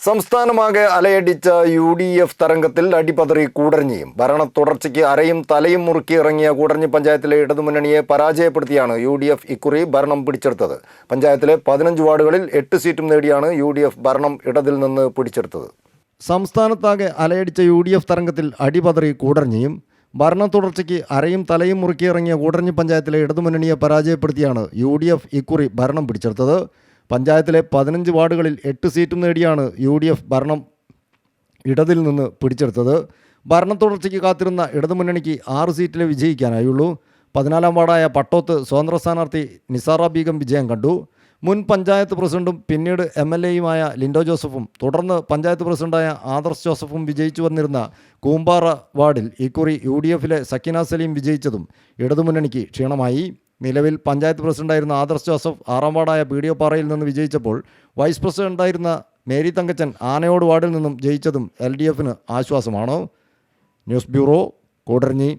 സംസ്ഥാനമാകെ അലയടിച്ച U D F തരംഗത്തിൽ അടിപതറി കൂടരഞ്ഞിയും ഭരണ തുടർച്ചയ്ക്ക് അരയും തലയും മുറുക്കി ഇറങ്ങിയ കൂടരഞ്ഞി പഞ്ചായത്തിലെ ഇടതുമുന്നണിയെ പരാജയപ്പെടുത്തിയാണ് യു ഡി എഫ് ഇക്കുറി ഭരണം പിടിച്ചെടുത്തത്. പഞ്ചായത്തിലെ പതിനഞ്ച് വാർഡുകളിൽ എട്ട് സീറ്റും നേടിയാണ് യു ഡി എഫ് ഭരണം ഇടതിൽ നിന്ന് പിടിച്ചെടുത്തത്. സംസ്ഥാനത്താകെ അലയടിച്ച യു ഡി എഫ് തരംഗത്തിൽ അടിപതറി കൂടരഞ്ഞിയും ഭരണ തുടർച്ചയ്ക്ക് അരയും തലയും മുറുക്കി ഇറങ്ങിയ കൂടരഞ്ഞി പഞ്ചായത്തിലെ ഇടതുമുന്നണിയെ പരാജയപ്പെടുത്തിയാണ് യു ഡി എഫ് ഇക്കുറി ഭരണം പിടിച്ചെടുത്തത്. പഞ്ചായത്തിലെ പതിനഞ്ച് വാർഡുകളിൽ എട്ട് സീറ്റും നേടിയാണ് യു ഡി എഫ് ഭരണം ഇടതിൽ നിന്ന് പിടിച്ചെടുത്തത്. ഭരണ തുടർച്ചയ്ക്ക് കാത്തിരുന്ന ഇടതുമുന്നണിക്ക് ആറ് സീറ്റിലെ വിജയിക്കാനായുള്ളൂ. പതിനാലാം വാർഡായ പട്ടോത്ത് സ്വതന്ത്ര സ്ഥാനാർത്ഥി നിസാറ ബീഗം വിജയം കണ്ടു. മുൻ പഞ്ചായത്ത് പ്രസിഡന്റും പിന്നീട് എം എൽ എയുമായ ലിൻഡോ ജോസഫും തുടർന്ന് പഞ്ചായത്ത് പ്രസിഡന്റായ ആദർശ് ജോസഫും വിജയിച്ചു വന്നിരുന്ന കൂമ്പാറ വാർഡിൽ ഇക്കുറി യു ഡി എഫിലെ സക്കീന സലീം വിജയിച്ചതും ഇടതുമുന്നണിക്ക് ക്ഷീണമായി. നിലവിൽ പഞ്ചായത്ത് പ്രസിഡന്റായിരുന്ന ആദർശ് ജോസഫ് ആറാം വാർഡായ പി ഡി ഒ പാറയിൽ നിന്ന് വിജയിച്ചപ്പോൾ വൈസ് പ്രസിഡന്റായിരുന്ന മേരി തങ്കച്ചൻ ആനയോട് വാർഡിൽ നിന്നും ജയിച്ചതും എൽ ഡി എഫിന് ആശ്വാസമാണ്. News bureau Koodaranji.